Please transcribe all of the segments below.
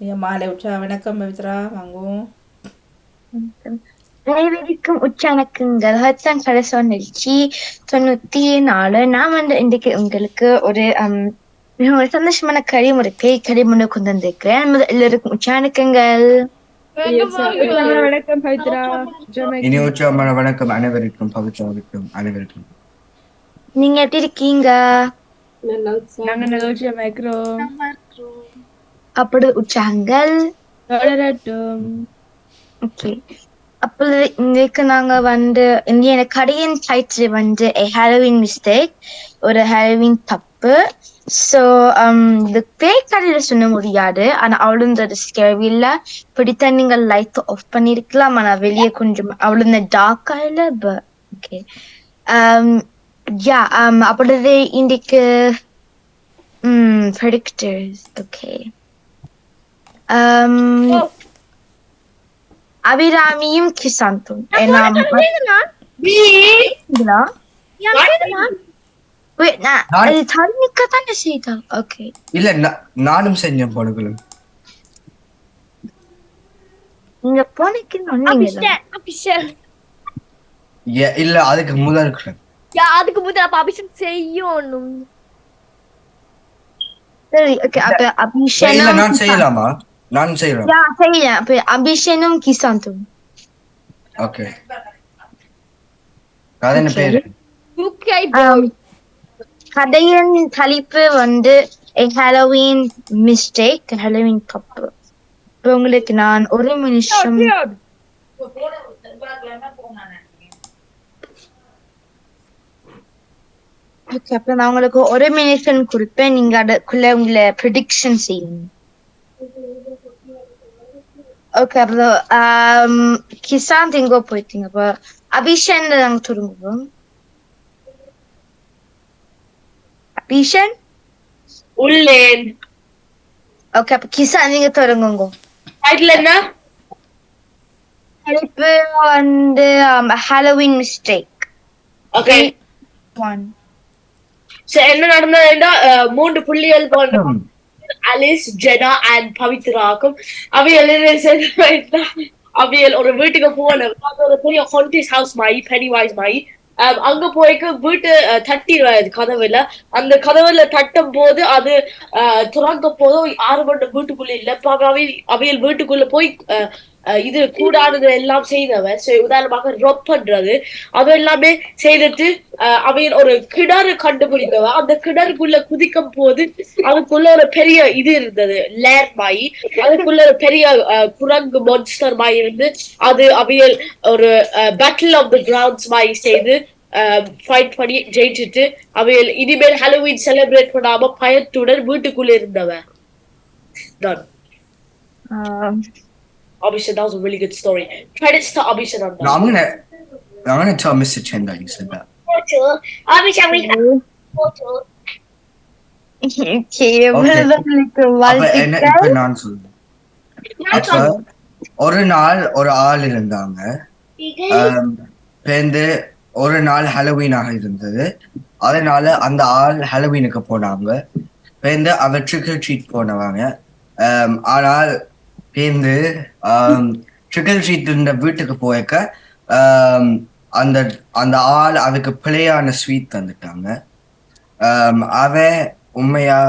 ஐயா மாலை உற்சா வணக்கம் பவித்ரா வாங்குவோம் அனைவருக்கும் உச்சாணக்குங்கள் ஹட்சன் கடைசோ நிகழ்ச்சி தொண்ணூத்தி நாலு நான் வந்து இன்றைக்கு உங்களுக்கு ஒரு um, மிக ஒரு சந்தோஷமான கழிமுறைக்கை கழிமுறை கொண்டு வந்திருக்கிறேன் எல்லோருக்கும் உச்சாணக்குங்கள் வணக்கம் பவித்ரா இனி உற்சாகமான வணக்கம் அனைவருக்கும் பவித்ராவிற்கும் அனைவருக்கும் நீங்க எப்படி இருக்கீங்க நாங்க நிகழ்ச்சியை வைக்கிறோம் அப்படி உற்சாகங்கள் தொடரட்டும். ஓகே. அப்பொழுது இன்றைக்கு நாங்க வந்து இந்திய கடையின் டைட்டில் வந்து ஹாலோவின் மிஸ்டேக் ஒரு ஹாலோவின் தப்பு. ஸோ இது பேய் கடையில சொல்ல முடியாது. ஆனா அவ்வளோ ஸ்கேவி இல்ல. பிடித்த நீங்கள் லைட் ஆஃப் பண்ணிருக்கலாம் ஆனா வெளியே கொஞ்சம் அவ்வளோ டார்க்கா இல்ல ஓகே யா அப்பொழுது இன்றைக்கு ப்ரெடிக்டர்ஸ் ஓகே அபிராமியும் கிசாந்தும் ஏன்னா இதுலா? Wait, நான் நான்- அது தர்மிகா தானே செய்தா ஓகே இல்ல நா- நானும் செஞ்சேன் பொழுகளும் நீங்க போனக்கு சொன்னீங்களா ஏ- இல்ல அதுக்கு முதல் இருக்கிறேன் அதுக்கு முதல்ல அப்ப அபிஷேக் செய்யணும் சரி ஓகே அப்ப இல்ல அபிஷேகம் நான் செய்யலாமா நான் செய்யலாம் யா செய்யலாம் அப்ப அபிஷேகம் கிசாந்தும் ஓகே. என்ன பேரு? கதையின் தலைப்பு வந்து ஹாலோவீன் மிஸ்டேக் ஹாலோவீன் தப்பு இப்ப உங்களுக்கு நான் ஒரு நிமிஷம் ஓகே அப்ப நான் உங்களுக்கு ஒரு மினிஷன் கொடுப்பேன் நீங்க அதுக்குள்ள உங்களை ப்ரிடிக்ஷன் செய்யணும் ஓகே அப்புறம் ஆம், கிசாந்த் எங்கோ போயிட்டீங்க அப்ப அபிஷன் நாங்க தொடங்குவோம் அபிஷன் உள்ளேன் ஓகே அப்ப கிசாந்த் நீங்க தொடங்குங்க டைட்டில் என்ன தலைப்பு வந்து ஹாலோவின் மிஸ்டேக் ஓகே ஒன் என்ன நடந்ததுன்னா மூன்று புள்ளிகள் போன அலிஸ் ஜெனா அண்ட் பவித்ராக்கும் அவியல் என்ன செய்தா, அவியல் ஒரு வீட்டுக்கு போனது ஒரு பெரிய ஹாண்டிஸ் ஹவுஸ் மாதிரி பெனி வாய்ஸ் மாதிரி um, அங்க போய்க்கு வீட்டு uh, தட்டிடுவாரு கதவுல. அந்த கதவுல தட்டும் போது அது uh, அஹ், திறக்க போதும் ஆறு மணி வீட்டுக்குள்ள இல்ல. அவையல் வீட்டுக்குள்ள போய் uh, இது கூடாதது எல்லாம் செய்தவன். உதாரணமாக ரொப் பண்றது. அது எல்லாமே செய்துட்டு அஹ், ஒரு கிணறு கண்டுபிடித்தவன். அந்த கிணறுக்குள்ள குதிக்கும் போது அதுக்குள்ள ஒரு பெரிய இது இருந்தது லேர் மாயி. அதுக்குள்ள ஒரு பெரிய அஹ், குரங்கு மான்ஸ்டர் மாயி இருந்து அது அவையில் ஒரு பேட்டில் ஆஃப் த கிரவுண்ட்ஸ் மாயி செய்து ஃபைட் பண்ணி ஜெயிச்சுட்டு அவையில் இனிமேல் ஹலோவீன் செலிப்ரேட் பண்ணாம பயத்துடன் வீட்டுக்குள்ள இருந்தவன். Done. Abhishek, that was a really good story. Credits to Abhishek on that. I'm gonna I'm gonna tell Mr. Chen that you said that. இப்ப நான் சொல்றேன் அப்ப ஒரு நாள் ஒரு ஆள் இருந்தாங்க. பேருந்து ஒரு நாள் ஹலோவீனாக இருந்தது. அதனால அந்த ஆள் ஹலோவீனுக்கு போனாங்க. பேருந்து அவ ட்ரிக்கல் ட்ரீட் போனவங்க ஆனால் சேர்ந்து ட்ரிக்கல் ட்ரீட் வீட்டுக்கு போயிருக்க அந்த அந்த ஆள் அதுக்கு பிழையான ஸ்வீட் தந்துட்டாங்க. அவ உண்மையா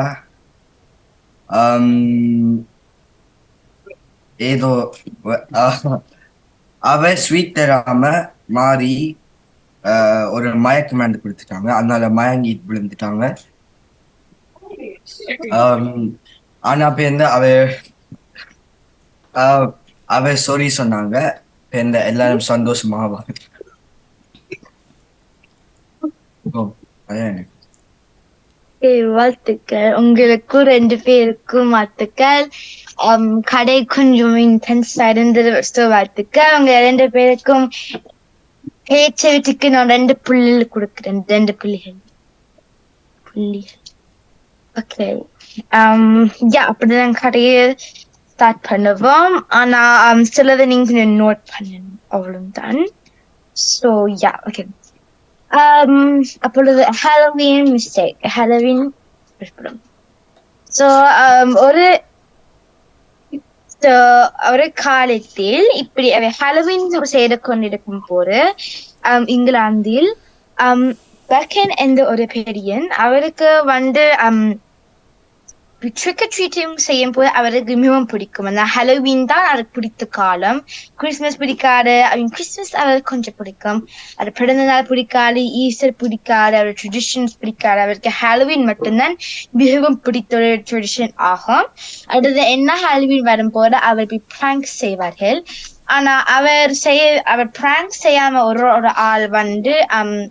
ஏதோ அவ ஸ்வீட் தராம மாறி ஆஹ், ஒரு மயக்க மேண்டு கொடுத்துட்டாங்க. அதனால மயங்கி விழுந்துட்டாங்க. ஆனா அப்ப வந்து அவ அவ சாரி சொன்னாங்க. இப்ப இந்த எல்லாரும் சந்தோஷமாக ஓ, அதான் வாழ்த்துக்கள். உங்களுக்கும் ரெண்டு பேருக்கும் வாழ்த்துக்கள். கடை கொஞ்சம் இன்டென்ஸா இருந்தது வாழ்த்துக்கள். உங்க ரெண்டு பேருக்கும் பேச்செழுத்துக்கு நான் ரெண்டு புள்ளிகள் கொடுக்குறேன். ரெண்டு புள்ளிகள். புள்ளிகள். ஓகே யா அப்படிதான் கடையை ஸ்டார்ட் பண்ணுவோம். ஆனா um, சிலதை நீங்க நோட் பண்ணணும். அவ்வளவுதான். ஸோ யா ஓகே அப்பொழுது ஹாலோவின் மிஸ்டேக் ஹாலோவின் படம் ஸோ ஒரு ஒரு காலத்தில் இப்படி அவர் ஹாலோவின் செய்து கொண்டிருக்கும் போது um, இங்கிலாந்தில் um, பெக்கன் என்ற ஒரு பெரியன் அவருக்கு வந்து um, ட்ரிக் ட்ரீட்டிங் செய்யும் போது அவருக்கு மிகவும் பிடிக்கும். அந்த ஹலோவீன் தான் அவருக்கு பிடித்த காலம். கிறிஸ்மஸ் பிடிக்காது. அவங்க கிறிஸ்மஸ் அவருக்கு கொஞ்சம் பிடிக்கும். அது பிறந்த நாள் பிடிக்காது. ஈஸ்டர் பிடிக்காது. அவர் ட்ரெடிஷன்ஸ் பிடிக்காது. அவருக்கு ஹாலோவீன் மட்டும்தான் மிகவும் பிடித்த ஒரு ட்ரெடிஷன் ஆகும். அடுத்து என்ன ஹாலோவீன் வரும்போது அவர் இப்படி செய்வார்கள். ஆனா அவர் செய்ய அவர் பிராங்க் செய்யாம ஒரு ஒரு ஆள் வந்து um,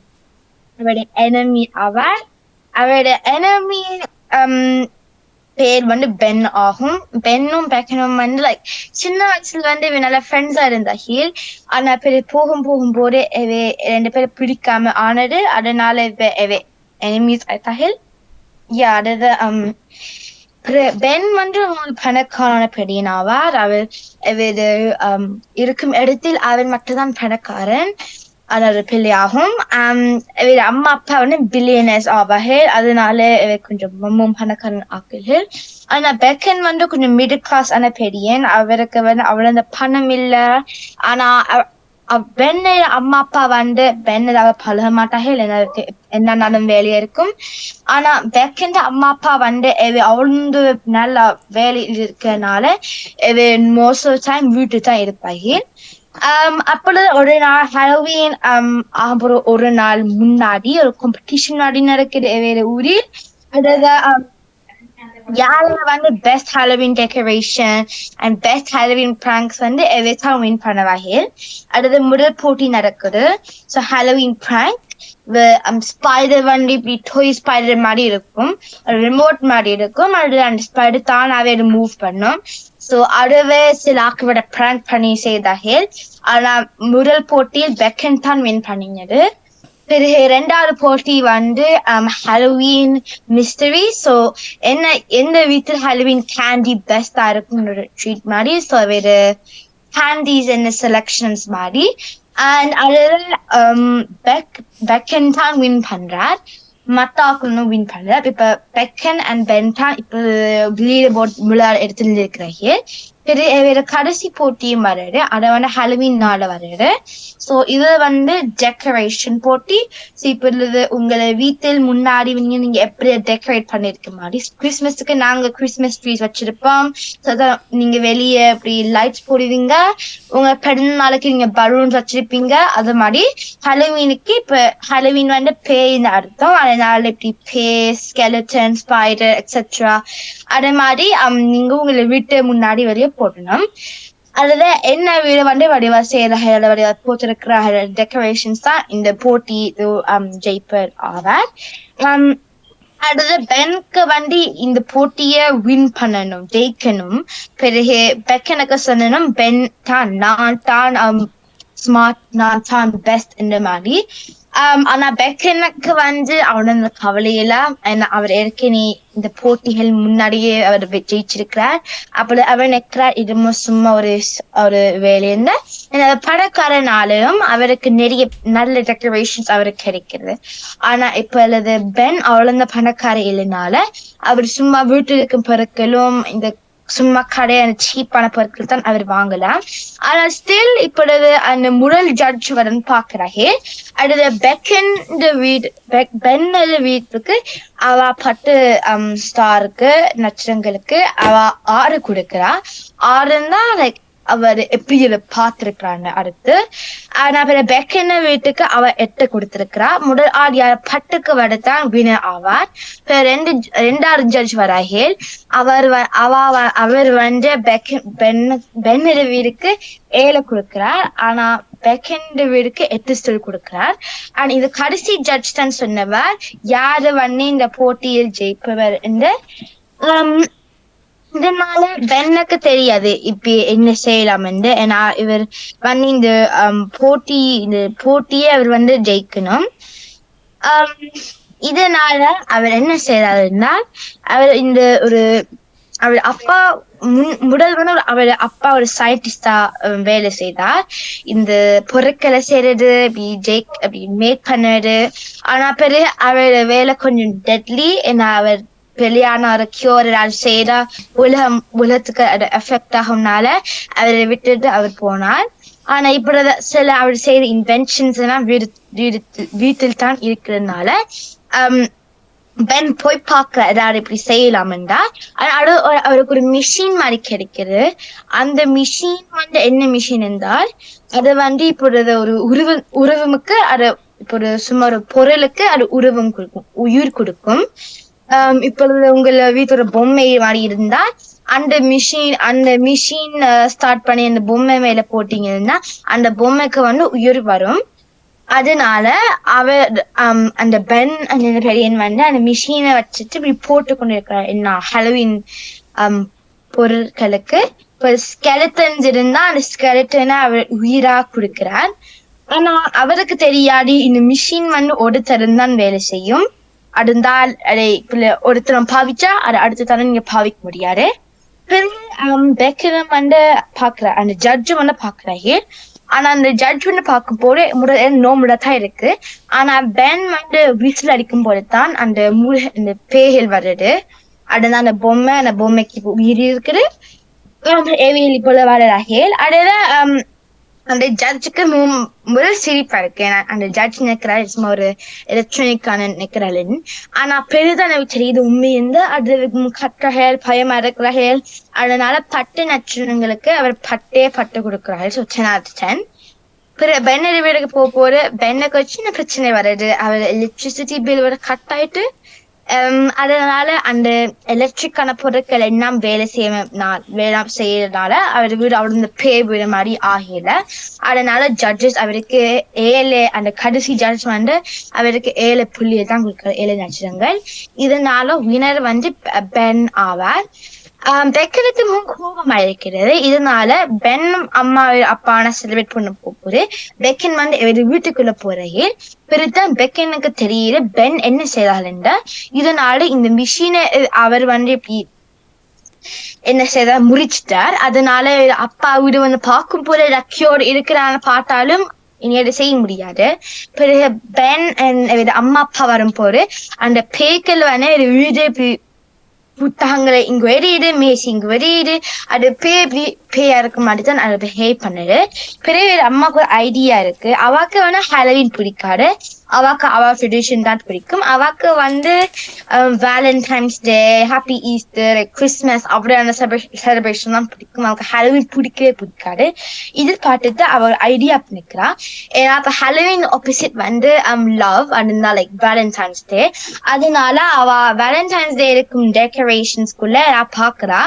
அவருடைய எனமி அவர் அவருடைய எனமி பேர் வந்து பென் ஆகும். பென்னும் பெக்கனும் வந்து லைக் சின்ன வயசுல வந்து இவன் நல்ல ஃப்ரெண்ட்ஸா இருந்தா ஹீல் ஆனா பேர் போகும் போகும் போது இவ ரெண்டு பேரும் பிடிக்காம ஆனது அதனால இவ இவ எனிமீஸ் ஆயிட்டார்கள் யா அதாவது பென் வந்து ஒரு பணக்காரன பெரியன் ஆவார் அவர் இவர் um, இருக்கும் இடத்தில் அவர் மட்டும்தான் பணக்காரன். அதாவது பிள்ளையாகும். ஆகும் இவர் அம்மா அப்பா வந்து பில்லியனர்ஸ் ஆவார்கள். அதனால இவர் கொஞ்சம் ரொம்பவும் பணக்காரன் ஆக்குகள் ஆனா பெக்கன் வந்து கொஞ்சம் மிடில் கிளாஸ் ஆன பெரியன். அவருக்கு வந்து அவ்வளவு அந்த பணம் இல்ல. ஆனா அவ- அம்மா அப்பா வந்து பெண்ணதாக பழக மாட்டார்கள். எனக்கு என்னன்னாலும் வேலையா இருக்கும். ஆனா பெக்கன் அம்மா அப்பா வந்து இவ அவ்வளவு நல்லா வேலை இருக்கனால இவ மோஸ்ட் ஆஃப் டைம் வீட்டு தான் இருப்பார்கள். Um, அப்பொழுது ஒரு நாள் ஹலோவீன் அப்புறம் um, ஒரு நாள் முன்னாடி ஒரு காம்படிஷன் மாதிரி நடக்குது வேற ஊரில். அதாவது um, வந்து best Halloween decoration and best Halloween pranks வந்து எவ்ரி வின் பண்ண வகையில் அடுத்து முதல் போட்டி நடக்குது. ஸோ ஹாலோவின் பிராங்க் ஸ்பைடர் வந்து இப்படி டோய் ஸ்பைடர் மாதிரி இருக்கும். ரிமோட் மாதிரி இருக்கும். அது அந்த ஸ்பைடர் தானாவே மூவ் பண்ணும். ஸோ அதுவே சில ஆக்களோட பிராங்க் பண்ணி செய்தாகில் ஆனா முதல் போட்டியில் பெக்கன் தான் வின் பண்ணினது. பிறகு ரெண்டாவது போட்டி வந்து ஹலோவீன் மிஸ்டரி ஸோ என்ன எந்த வீட்டில் ஹலோவீன் கேண்டி பெஸ்டா இருக்கும்னு ட்ரீட் மாதிரி ஸோ அவர் கேண்டிஸ் என்ன செலெக்ஷன்ஸ் மாதிரி. அண்ட் அதில் பெக் பெக்கன் தான் வின் பண்றார். மத்தாக்களும் வின் பண்றார். இப்ப பெக்கன் அண்ட் பென் தான் இப்போ லீடர் போர்ட் விளையாட எடுத்துட்டு இருக்கிறாங்க பெரிய வேற கடைசி போட்டியும் வர்றாரு. அதை வந்து ஹலோவின் நாள வர்றாரு. ஸோ இது வந்து டெக்கரேஷன் போட்டி. ஸோ இப்போ இது உங்களை வீட்டில் முன்னாடி நீங்க நீங்க எப்படி டெக்கரேட் பண்ணிருக்க மாதிரி. கிறிஸ்மஸுக்கு நாங்க கிறிஸ்மஸ் ட்ரீஸ் வச்சிருப்போம். ஸோ அதான் நீங்க வெளியே இப்படி லைட்ஸ் போடுவீங்க. உங்க பிறந்த நாளைக்கு நீங்க பலூன்ஸ் வச்சிருப்பீங்க. அது மாதிரி ஹலோவீனுக்கு இப்ப ஹலோவீன் வந்து பேய்னு அர்த்தம். அதனால இப்படி பே ஸ்கெலட்டன் ஸ்பைடர் எக்ஸெட்ரா அதே மாதிரி நீங்க உங்களை வீட்டு முன்னாடி வெளியே போடணும். அதுல என்ன வீடு வந்து வடிவா செய்யற வடிவா போட்டிருக்கிற டெக்கரேஷன்ஸ் தான் இந்த போட்டி இது um, ஜெயிப்பர் ஆவார். Um, அடுத்து பெனுக்கு வந்து இந்த போட்டிய வின் பண்ணணும் ஜெயிக்கணும். பிறகு பெக்கனுக்கு சொல்லணும் பென் தான் நான் தான் um, ஸ்மார்ட் நான் தான் பெஸ்ட் இந்த மாதிரி ஆஹ் ஆனா பெக்கனுக்கு வந்து அவனோட கவலையில ஏன்னா அவர் ஏற்கனவே இந்த போட்டிகள் முன்னாடியே அவர் ஜெயிச்சிருக்கிறார் அப்படி அவர் நிற்கிறார் இதுமோ சும்மா ஒரு ஒரு வேலைன்னு பணக்காரனாலும் அவருக்கு நிறைய நல்ல டெக்கரேஷன்ஸ் அவருக்கு கிடைக்கிறது ஆனா இப்ப அல்லது பென் அவ்வளவு பணக்கார இல்லைனால அவர் சும்மா வீட்டில் இருக்கும் பொருட்களும் இந்த சும்மா கடையான சீப்பான பொருட்கள் தான் அவர் வாங்கலாம். ஆனா ஸ்டில் இப்பொழுது அந்த முதல் ஜட்ஜ் வரன்னு பாக்குறாங்க அடுத்த பெக்கன் வீடு பெக் பென் வீட்டுக்கு அவ பட்டு um, ஸ்டாருக்கு நட்சத்திரங்களுக்கு அவ ஆறு கொடுக்குறா. ஆறுன்னா லைக் அவர் எப்படி இதை பார்த்திருக்கிறான்னு அடுத்து நான் பிற பெக்கன வீட்டுக்கு அவ எட்டு கொடுத்திருக்கிறா. முதல் ஆள் யார்? பட்டுக்கு வடத்தான் வினர் ஆவார். ரெண்டு ரெண்டாவது ஜட்ஜ் வராகேல். அவர் வ- அவ அவர் வந்து பெக்கன் பென் பென்னோட வீடுக்கு ஏழு கொடுக்கிறார். ஆனா பெக்கெண்ட் வீடுக்கு எட்டு ஸ்டில் கொடுக்கிறார். அண்ட் இது கடைசி ஜட்ஜ் தான் சொன்னவர். யாரு வந்து இந்த போட்டியில் ஜெயிப்பவர் என்று. எனக்கு தெரியாது. இப்ப என்ன செய்யலாம் என்று. ஏன்னா இவர் வந்து இந்த போட்டி இந்த போட்டியை அவர் வந்து ஜெயிக்கணும். இதனால அவர் என்ன செய்யறாருன்னா அவர் இந்த ஒரு அவர் அப்பா முன் முதல் வந்து அவர் அப்பா ஒரு சயின்டிஸ்டா வேலை செய்தார். இந்த பொருட்களை செய்யறது அப்படி ஜெயிக் அப்படி மேக் பண்ணது. ஆனா பிறகு அவர் வேலை கொஞ்சம் டெட்லி ஏன்னா அவர் வெளியான ஒரு கியூர் ஏதாவது செய்தா உலகம் உலகத்துக்கு அது எஃபெக்ட் ஆகும்னால அவரை விட்டுட்டு அவர் போனார். ஆனா இப்படி சில அவர் செய்த இன்வென்ஷன்ஸ் எல்லாம் வீடு வீடு வீட்டில் தான் இருக்கிறதுனால பென் போய் பார்க்க ஏதாவது இப்படி செய்யலாம்டா அது அவருக்கு ஒரு மிஷின் மாதிரி கிடைக்குது அந்த மிஷின் வந்து என்ன மிஷின் என்றால் அது வந்து இப்பொழுது ஒரு உருவ உருவமுக்கு அது இப்போ ஒரு சும்மா ஒரு பொருளுக்கு அது உருவம் கொடுக்கும் உயிர் கொடுக்கும். இப்பொழுது உங்கள வீட்டோட பொம்மை மாதிரி இருந்தா அந்த மிஷின் அந்த மிஷின் ஸ்டார்ட் பண்ணி அந்த பொம்மை மேல போட்டீங்கன்னா அந்த பொம்மைக்கு வந்து உயிர் வரும். அதனால அவர் அந்த பென் அந்த பெரியன் வந்து அந்த மிஷினை வச்சுட்டு இப்படி போட்டு கொண்டு இருக்கிறார் என்ன ஹலோவின் பொருட்களுக்கு. இப்போ ஸ்கெலட்டன்ஸ் இருந்தா அந்த ஸ்கெலட்டனை அவர் உயிரா கொடுக்கிறார். ஆனா அவருக்கு தெரியாது இந்த மிஷின் வந்து ஒரு தான் வேலை செய்யும். அடுந்தால் அதை இப்ப ஒருத்தரம் பாவிச்சா அதை அடுத்த தரம் நீங்க பாவிக்க முடியாது. பிறகு பெக்கரம் வந்து பாக்குற அந்த ஜட்ஜ் வந்து பாக்குறாங்க ஆனா அந்த ஜட்ஜ் வந்து பார்க்கும் போது முட நோமுட தான் இருக்கு. ஆனா பென் வந்து விசில் அடிக்கும் போது தான் அந்த முழு இந்த பேய்கள் வர்றது அதுதான் அந்த பொம்மை அந்த பொம்மைக்கு உயிர் இருக்குது. ஏவியலி போல வர்றார்கள் அதுல அந்த ஜட்ஜுக்கு முதல் சிரிப்பா இருக்கு. ஏன்னா அந்த ஜட்ஜ் நினைக்கிறாரு சும்மா ஒரு எலக்ட்ரானிக்கான நிற்கிறாள் ஆனா பெரிதான எனக்கு இது உண்மையிருந்து அது கட்டுறார்கள் பயமா இருக்கிறார்கள் அதனால பட்டு நட்சத்திரங்களுக்கு அவர் பட்டே பட்டு கொடுக்கிறார்கள் ஸோ பிற ஆட் பென்னர் வீடுக்கு போக போற பென்னுக்கு ஒரு சின்ன பிரச்சனை வருது அவர் எலக்ட்ரிசிட்டி பில் வர கட் ஆயிட்டு அதனால அந்த எலக்ட்ரிக்கான பொருட்கள் எல்லாம் வேலை செய்ய நா- வேலை செய்யறதுனால அவர் வீடு அவரு இந்த பே வீடு மாதிரி ஆகல. அதனால ஜட்ஜஸ் அவருக்கு ஏழு அந்த கடைசி ஜட்ஜ் வந்து அவருக்கு ஏழு புள்ளியை தான் கொடுக்குறாரு ஏழு நட்சத்திரங்கள். இதனால வினர் வந்து பெ- பென் ஆவார். ஆஹ் பெக்கனுக்கு மிகவும் கோபமா இருக்கிறது இதனால பென் அம்மா அப்பான செலிப்ரேட் பண்ண போகுது பெக்கன் வந்து இவர் வீட்டுக்குள்ள போறே பிறகுதான் பெக்கனுக்கு தெரியுது பென் என்ன செய்தாருன்ற இதனால இந்த மிஷினை அவர் வந்து இப்படி என்ன செய்த முறிச்சிட்டார். அதனால அப்பா வீடு வந்து பார்க்கும் போல லக்கியோடு இருக்கிறான்னு பார்த்தாலும் இனி அதை செய்ய முடியாது. பிறகு பென் அம்மா அப்பா வரும் போது அந்த பேக்கல் வந்து வீடு புத்தகங்களை இங்க வெறியிடு மேசி இங்க வெறியிடு அது பே இப்படி பேயா இருக்க மாட்டேதான் தான் அது பிஹேவ் பண்ணுது. பிறகு அம்மாவுக்கு ஒரு ஐடியா இருக்கு. அவாக்கு வேணா ஹாலோவின் பிடிக்காது. அவாக்கு அவா ட்ரெடிஷன் தான் பிடிக்கும் அவாக்கு வந்து Valentine's day happy Easter Christmas அப்படியான செலிப்ரேஷன் தான் பிடிக்கும் அவளுக்கு ஹாலோவின் பிடிக்கவே பிடிக்காது இது பார்த்துட்டு அவள் ஐடியா பண்ணிக்கிறா ஏன்னா இப்போ ஹாலோவின் ஆப்போசிட் வந்து லவ் அதுதான் லைக் வேலண்டைன்ஸ் டே அதனால அவ வேலண்டைன்ஸ் டே இருக்கும் டெக்கரேஷன்ஸ்குள்ள நான் பாக்குறா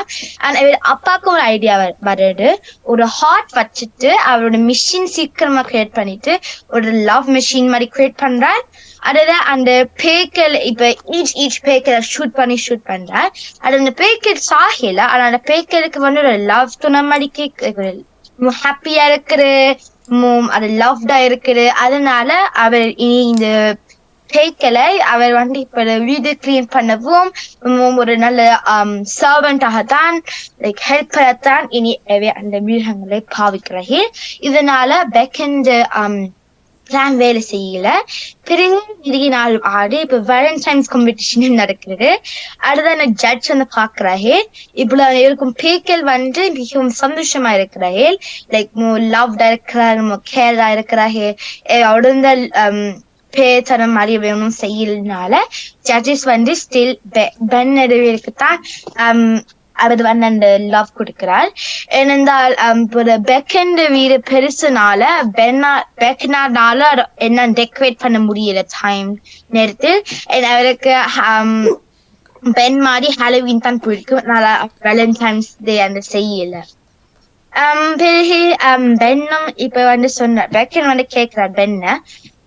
அண்ட் அப்பாவுக்கு ஒரு ஐடியா வருது ஒரு ஹார்ட் வச்சுட்டு அவரோட மிஷின் சீக்கிரமா கிரியேட் பண்ணிட்டு ஒரு லவ் மிஷின் மாதிரி கிரியேட் பண்றா அதாவது அந்த பேக்கல் இப்ப ஈச் ஈச் பேக்கலை ஷூட் பண்ணி ஷூட் பண்றா அது அந்த பேக்கல் சாகல ஆனா அந்த பேக்கலுக்கு வந்து ஒரு லவ் துணை மாதிரி ஹாப்பியா இருக்குது அது லவ்டா இருக்குது. அதனால அவர் இனி இந்த பேக்கலை அவர் வந்து இப்ப வீடு கிளீன் பண்ணவும் ஒரு நல்ல சர்வெண்டாகத்தான் லைக் ஹெல்ப்பரை இனி அந்த மிருகங்களை பாவிக்கிறார்கள். இதனால பெக்கண்ட் பிளான் வேலை செய்யல. பிறகு இறுதி நாள் ஆடு இப்ப வேலண்டைன்ஸ் காம்படிஷன் நடக்கிறது அடுத்த ஜட்ஜ் வந்து பாக்குறாரு இவ்வளவு இருக்கும் பேய்கள் வந்து மிகவும் சந்தோஷமா இருக்கிறார்கள் லைக் லவ்டா இருக்கிறார் கேரா இருக்கிறார்கள் அவருந்த பேத்தனம் மாதிரி வேணும் செய்யலனால ஜட்ஜஸ் வந்து ஸ்டில் பென் நடுவே இருக்குதான். அவர் வந்து அந்த லவ் கொடுக்கிறார் ஏனென்றால் பெக்கண்ட் வீடு பெருசுனால பென்னா பெக்கனால என்ன டெக்கரேட் பண்ண முடியல டைம் நேரத்தில். அவருக்கு um, பென் மாதிரி ஹாலோவின் தான் பிடிக்கும். நல்லா வேலண்டைன்ஸ் டே அந்த செய்யல. பிறகு பென்னும் இப்ப வந்து சொன்ன பெக்கன் வந்து கேட்கிறார் பென்ன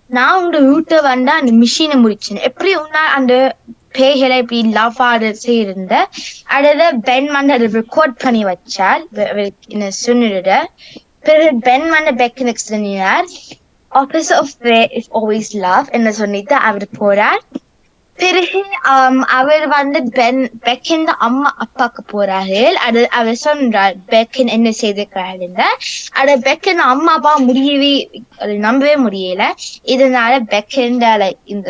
நான் உங்க வீட்டை வந்து அந்த மிஷினை முடிச்சேன் எப்படி உன்னா அந்த பேய்களை இப்படி லவ் ஆர்டர் செய்திருந்த அடுத்த பென் வந்து அதை ரெக்கார்ட் பண்ணி வச்சார். என்ன சொன்னிட பிறகு பென் வந்து பெக்கனுக்கு சொன்னார் office of is always love என்ன சொல்லிட்டு அவர் போறார். பிறகு ஆம், அவர் வந்து பென் பெக்கின் அம்மா அப்பாக்கு போறாரு. அது அவர் சொன்னார் பெக்கின் என்ன செய்திருக்கிறாரு அது பெக்கின் அம்மா அப்பா முடியவே நம்பவே முடியல. இதனால பெக்கின் இந்த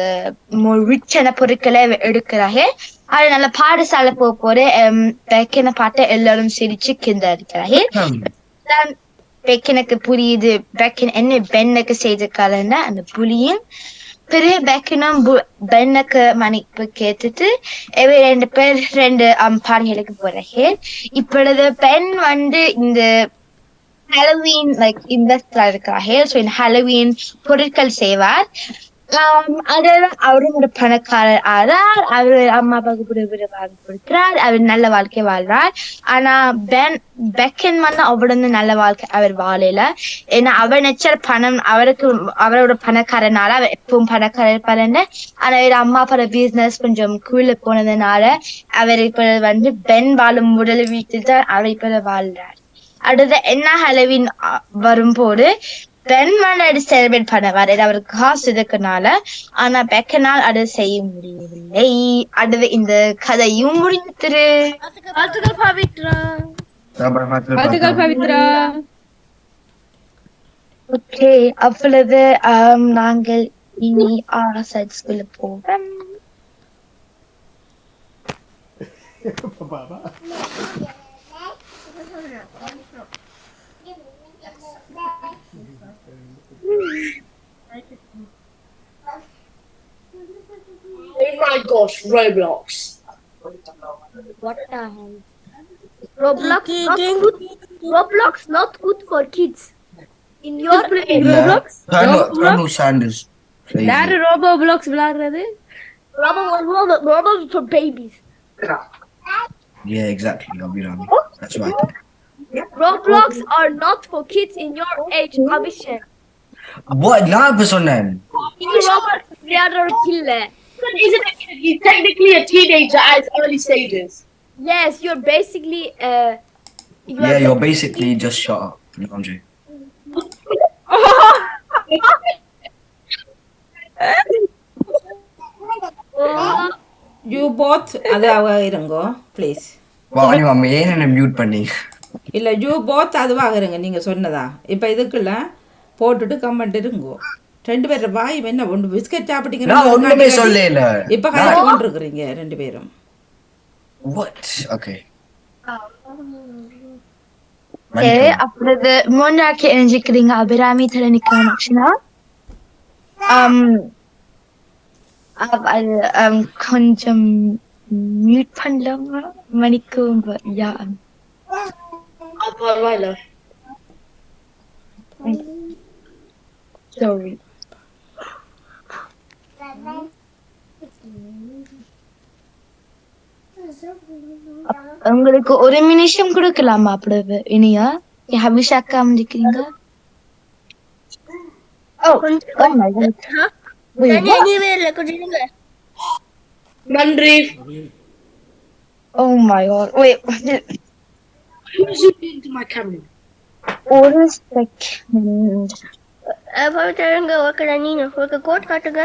ரிச்சான பொருட்களை எடுக்கிறாரு. அது நல்ல பாடசாலை போக போறேன் பெக்கனை பார்த்து எல்லாரும் சிரிச்சு கிந்த இருக்கிறார்கள் பெக்கனுக்கு புரியுது பெக்கன் என்ன பெண்ணுக்கு செய்திருக்காருன்னா அந்த புலியும் பெரிய பேக்கினம் பெண்ணுக்கு மன்னிப்பு கேட்டுட்டு இவ ரெண்டு பேர் ரெண்டு um, பாடல்களுக்கு இப்பொழுது பெண் வந்து இந்த ஹலோவீன் லைக் இன்வெஸ்ட் இருக்கிறார்கள் ஸோ இந்த பொருட்கள் செய்வார் Um, அதெல்லாம் அவரோட பணக்காரர் ஆறார். அவர் அம்மா அப்பாவுக்கு புரிய புரிய வாங்கி கொடுக்கிறார். அவர் நல்ல வாழ்க்கை வாழ்றார். ஆனா பென் பெக்கன் வந்து அவ்வளவு நல்ல வாழ்க்கை அவர் வாழல. ஏன்னா அவர் நினைச்ச பணம் அவருக்கு அவரோட பணக்காரனால அவர் எப்பவும் பணக்காரர் இருப்பாருன்னு ஆனா அவர் அம்மா அப்பாவோட பிசினஸ் கொஞ்சம் கீழே போனதுனால அவர் இப்ப வந்து பெண் வாழும் உடலை வீட்டில் தான் அவர் இப்ப வாழ்றார். அடுத்த என்ன ஹலவின் வரும்போது பெண் வந்து அது செலிப்ரேட் பண்ணுவார் அவருக்கு காசு இருக்கனால ஆனா பெக்கனால் அது செய்ய முடியவில்லை. அடுத்து இந்த கதையும் முடிஞ்சிரு. வாழ்த்துக்கள் பவித்ரா. வாழ்த்துக்கள். பவித்ரா. ஓகே ஆம், நாங்கள் இனி ஆசாட்ஸ்குள்ள போவோம். Oh my gosh, Roblox. What the hell? Roblox not good. Roblox not good for kids. In your இல்ல, Thanu- Thanu Sanders. Crazy. யாரு ரோபோ பிளாக்ஸ் விளையாடுறது Roblox, Roblox, Roblox is for babies. Yeah, exactly. I'll be wrong. That's right. Roblox are not for kids in your age, Abhishek. What? நான் இப்ப சொன்னேன் நீங்க Roblox விளையாடுற இல்ல. Isn't it? He's technically a teenager at his early stages. Yes, you're basically uh. You Yeah, are you're basically just shut up. Andre. Oh, you both அதுவாக இருங்கோ please வா நீ அம்மா ஏன் என்ன மியூட் பண்ணி இல்லை யூ போத் அதுவாக இருங்க நீங்கள் சொன்னதா இப்போ இதுக்குள்ள போட்டுட்டு கமெண்ட் இருங்கோ. ரெண்டு பேரும் வாய் என்ன ஒன்று பிஸ்கட் சாப்பிட்டீங்க நான் ஒண்ணுமே சொல்லல. இப்போ கலந்து கொண்டு இருக்கிறீங்க ரெண்டு பேரும். வாட் ஓகே ஓகே அப்பொழுது மூன்றாக்கி எழுஞ்சிக்கிறீங்க. அபிராமி தலைநிக்காமக்ஷனா um um, கொஞ்சம் மியூட் பண்ணலாமா? மணிக்கும் யா பரவாயில்ல. சாரி உங்களுக்கு ஒரு நிமிஷம் கொடுக்கலாமா அப்படி இனியா அபிஷாக்கா அமைஞ்சிக்கிறீங்க oh oh my God. Wait, what? நன்றி. Oh my god. Wait, Who zoomed into my camera? ஒரு செகண்ட் பவித்ரா ஓகே நீங்க ஒரு கோட் காட்டுங்க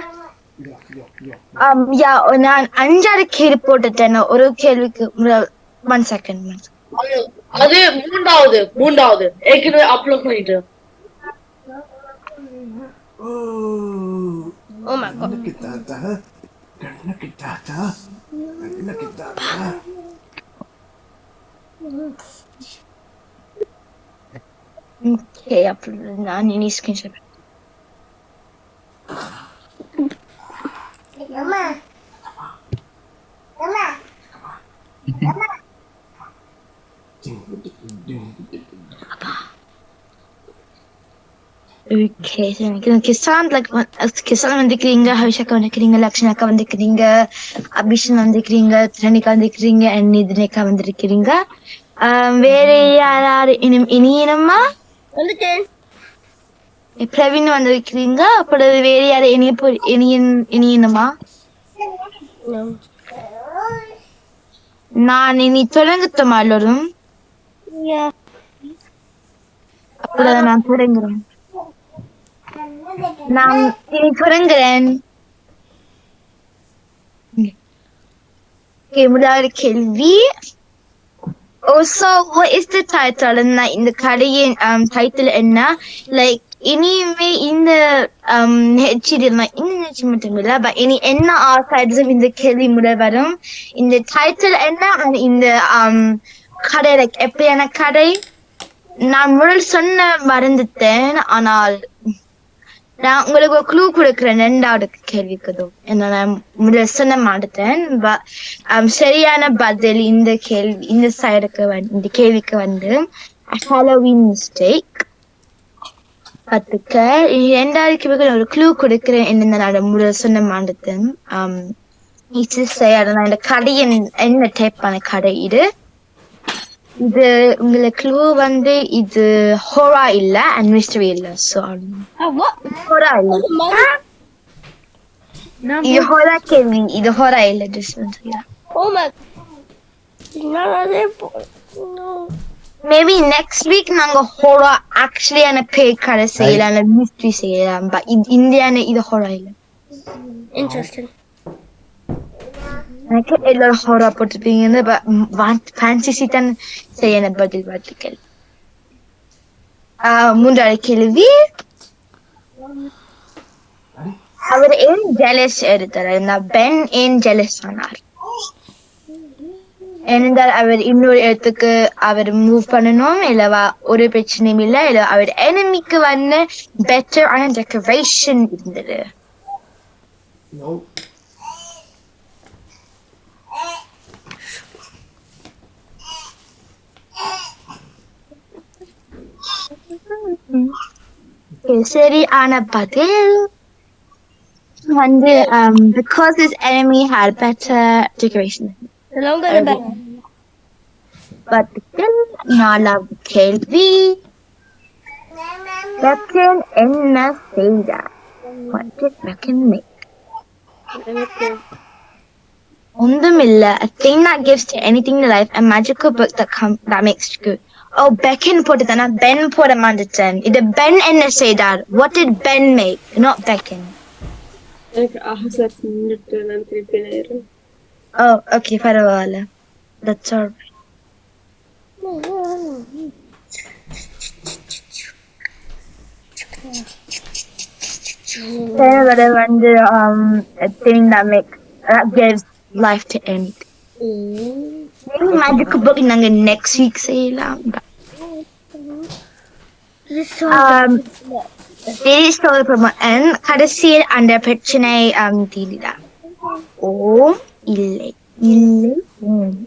யா நான் அஞ்சாறு கேள்வி போட்டுட்டேன் ஒரு கேள்விக்கு ஒன் செகண்ட் அது- மூன்றாவது மூன்றாவது ஏற்கனவே அப்லோட் பண்ணிட்டு. ஓ மை காட் ஓகே அப்படி நான் இனி ஸ்கிரீன்ஷாட் ஓகே எனக்கு கிசான் லைக் கிசான் வந்துக்கிறீங்க ஹவிஷாக்கா வந்துக்கிறீங்க லக்ஷ்மணாக்கா வந்துக்கிறீங்க அபிஷன் வந்துக்கிறீங்க திரணிகா வந்துக்கிறீங்க அண்ட் நிதினேக்கா வந்திருக்கிறீங்க வேற யாராரு இனம் இனியனம்மா வந்துட்டேன் பிரவீன் வந்திருக்கிறீங்க அப்பொழுது வேற யாரு இனிய பொ- இனியன் இனியனம்மா நான் இனி தொடங்கட்டுமா எல்லோரும்? அப்பொழுது நான் தொடங்குறேன். நான் இனி தொடங்குறேன். முதலாவது கேள்வி. Oh, so what is the title? இந்த கடையின் um, title என்ன லைக் இனிமே இந்த um, ஹெச்டி இந்த ஹெச்டி மட்டும் இல்ல பட் இனி என்ன ஆசாய்டும் இந்த கேள்வி முறை வரும் இந்த டைட்டில் என்ன and இந்த um, கடை லைக் எப்படியான கடை நான் முதல் சொன்ன மறந்துட்டேன் ஆனால் நான் உங்களுக்கு ஒரு க்ளூ கொடுக்குறேன். ரெண்டாவது கேள்விக்குதோ. என்ன நான் முதல் சொன்ன மாட்டேன். சரியான பதில் இந்த கேள்வி இந்த சைடுக்கு வந்து இந்த கேள்விக்கு வந்து ஹாலோவின் மிஸ்டேக் பத்துக்க ரெண்டாவது கேள்விக்கு ஒரு க்ளூ கொடுக்குறேன். என்ன நான் முதல் சொன்ன மாட்டேன். இட்ஸ் நான் இந்த கடையின் என்ன டைப்பான கடை இது? இது உங்களுக்கு க்ளூ வந்து இது ஹோரா இல்ல அண்ட் மிஸ்டரி இல்ல ஸோ ஹோரா இல்ல நான் இது ஹோரா கேள்வி இது ஹோரா இல்ல just Oh my. None of them. No. Maybe next week நாங்க ஹோரா ஆக்சுவலியான பேய் கடை செய்யலாம் இல்ல மிஸ்ட்ரி செய்யலாம் பட் இந்தியான இது ஹோரா இல்ல Interesting. எனக்கு எல்லாரும் ஹாரா போட்டுருப்பீங்க. ஃபேன்சி சீட்டன் செய்ய பதில் வார்த்தைகள். ஆஹ் மூன்றாவது கேள்வி. அவர் ஏன் ஜெலஸ் எடுத்தார்? பென் ஏன் ஜெலஸ் ஆனார்? ஏனென்றால் அவர் இன்னொரு இடத்துக்கு அவர் மூவ் பண்ணணும். இல்லவா ஒரு பிரச்சனையும் இல்ல. இல்லை அவர் எனிமிக்கு வந்து பெட்டர் ஆன டெக்கரேஷன் இருந்தது. Keseri Anna Patel. And um, because his enemy had better decoration. But still, Nala Kelvi. Captain Enna Seda. What did Megan make? On the Miller, a thing that gives to anything in life, a magical book that com- that makes good. Oh, Becken போட்டுதானா Ben போட மாட்டேன் இது Ben என்ன செய்தார் What did Ben make? Not Becken எனக்கு ஆசை நின்றுட்டு நான் திருப்பி நேரம் Oh, okay, பரவாயில்ல That's all right. Then வந்து um, a thing that makes that gives life to anything. Oo. Yung magic book nangin next week sa ilang. Um, bir sorumu en karısıyla anda peçine um tili da. Oh, O ille Um um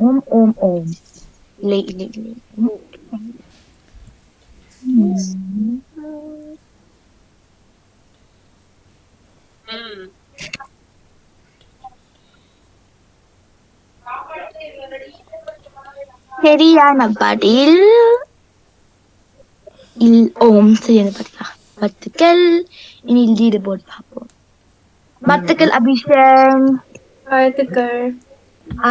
um um om ille ille ille. Hmm. சரியான பதில் இல் ஓம் சரியான பதிலா பத்துக்கள் இனி lead board பார்ப்போம் பத்துக்கள் அபிஷேக் வாழ்த்துக்கள்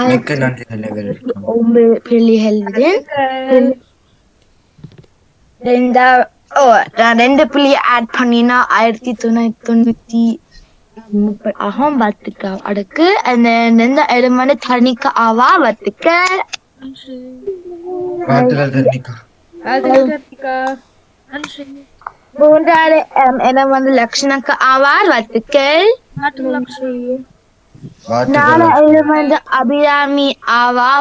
மிக்க நன்றி தலைவர் ஒன்பது பிள்ளைகள் ரெண்டா ஓ நான் ரெண்டு புள்ளி ஆட் பண்ணினா ஆயிரத்தி தொண்ணூத்தி தொண்ணூத்தி முப்பது ஆகும் பத்துக்கா அடுக்கு அந்த ரெண்டு இடமான தனிக்கு ஆவா பத்துக்கள் வாழ்த்துக்கள் தர்ணிகா வாழ்த்துக்கள் மூன்றாவது இடம் வந்து லக்ஷணக்கு ஆவார்? வாழ்த்துக்கள். நாலாவது இடம் வந்து அபிராமி ஆவா?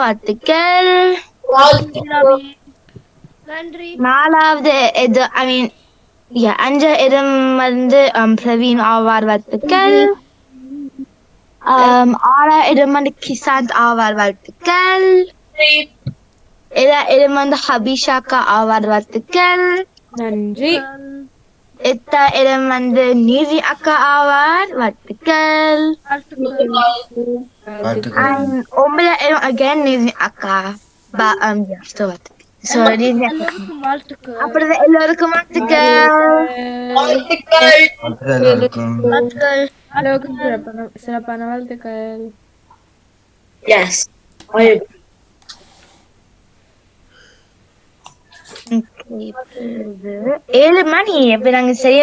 Nandri. நாலாவது இது ஐ மீன் அஞ்சு இடம் வந்து பிரவீன் ஆவார். வாழ்த்துக்கள். ஆறாவது இடம் வந்து கிசாந்த் ஆவார். வாழ்த்துக்கள். ஏழாவது இடம் வந்து ஹபிஷாக்கா ஆவார் வாழ்த்துக்கள் நன்றி எட்டா இடம் வந்து நீதி அக்கா ஆவார் வாழ்த்துக்கள் வாழ்த்துக்கள் And ஒன்பது இடம் again நீதி அக்கா but um yeah still வாழ்த்துக்கள் so நீதி அக்கா வாழ்த்துக்கள் அப்புறம் எல்லோருக்கும் வாழ்த்துக்கள் வாழ்த்துக்கள் எல்லாருக்கும் வாழ்த்துக்கள் அளவுக்கு சிறப்பான சிறப்பான வாழ்த்துக்கள் Yes. I agree. Okay, இப்பொழுது ஏழு மணி. இப்ப நாங்க செய்ய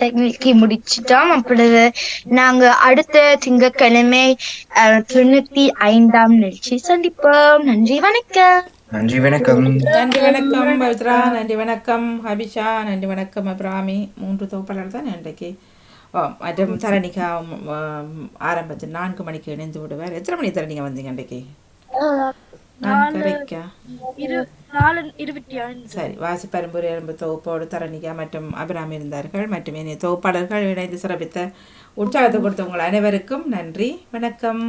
டெக்னிக்கி முடிச்சிட்டோம். அப்பொழுது நாங்க அடுத்த திங்கட்கிழமை அஹ், தொண்ணூத்தி ஐந்தாம் நிகழ்ச்சி சந்திப்போம். நன்றி வணக்கம். நன்றி வணக்கம். நன்றி வணக்கம் பவித்ரா. நன்றி வணக்கம் ஹபிஷா. நன்றி வணக்கம் அபிராமி. மூன்று தொகுப்பாளர் தான் இன்றைக்கு. ஓ மற்றும் தரணிகா ஆரம்பத்தில் நான்கு மணிக்கு இணைந்து விடுவார். எத்தனை மணி தரணிகா வந்தீங்க இன்றைக்கு? நான்கரைக்கா? இரு நாலு இருபத்தி ஐந்து. சரி வாசி பரம்பரை எலும்பு தொகுப்போடு தரணிகா மற்றும் அபிராமி இருந்தார்கள் மற்றும் இனி தொகுப்பாளர்கள் இணைந்து சிறப்பித்த உற்சாகத்தை கொடுத்த உங்கள் அனைவருக்கும் நன்றி. வணக்கம்.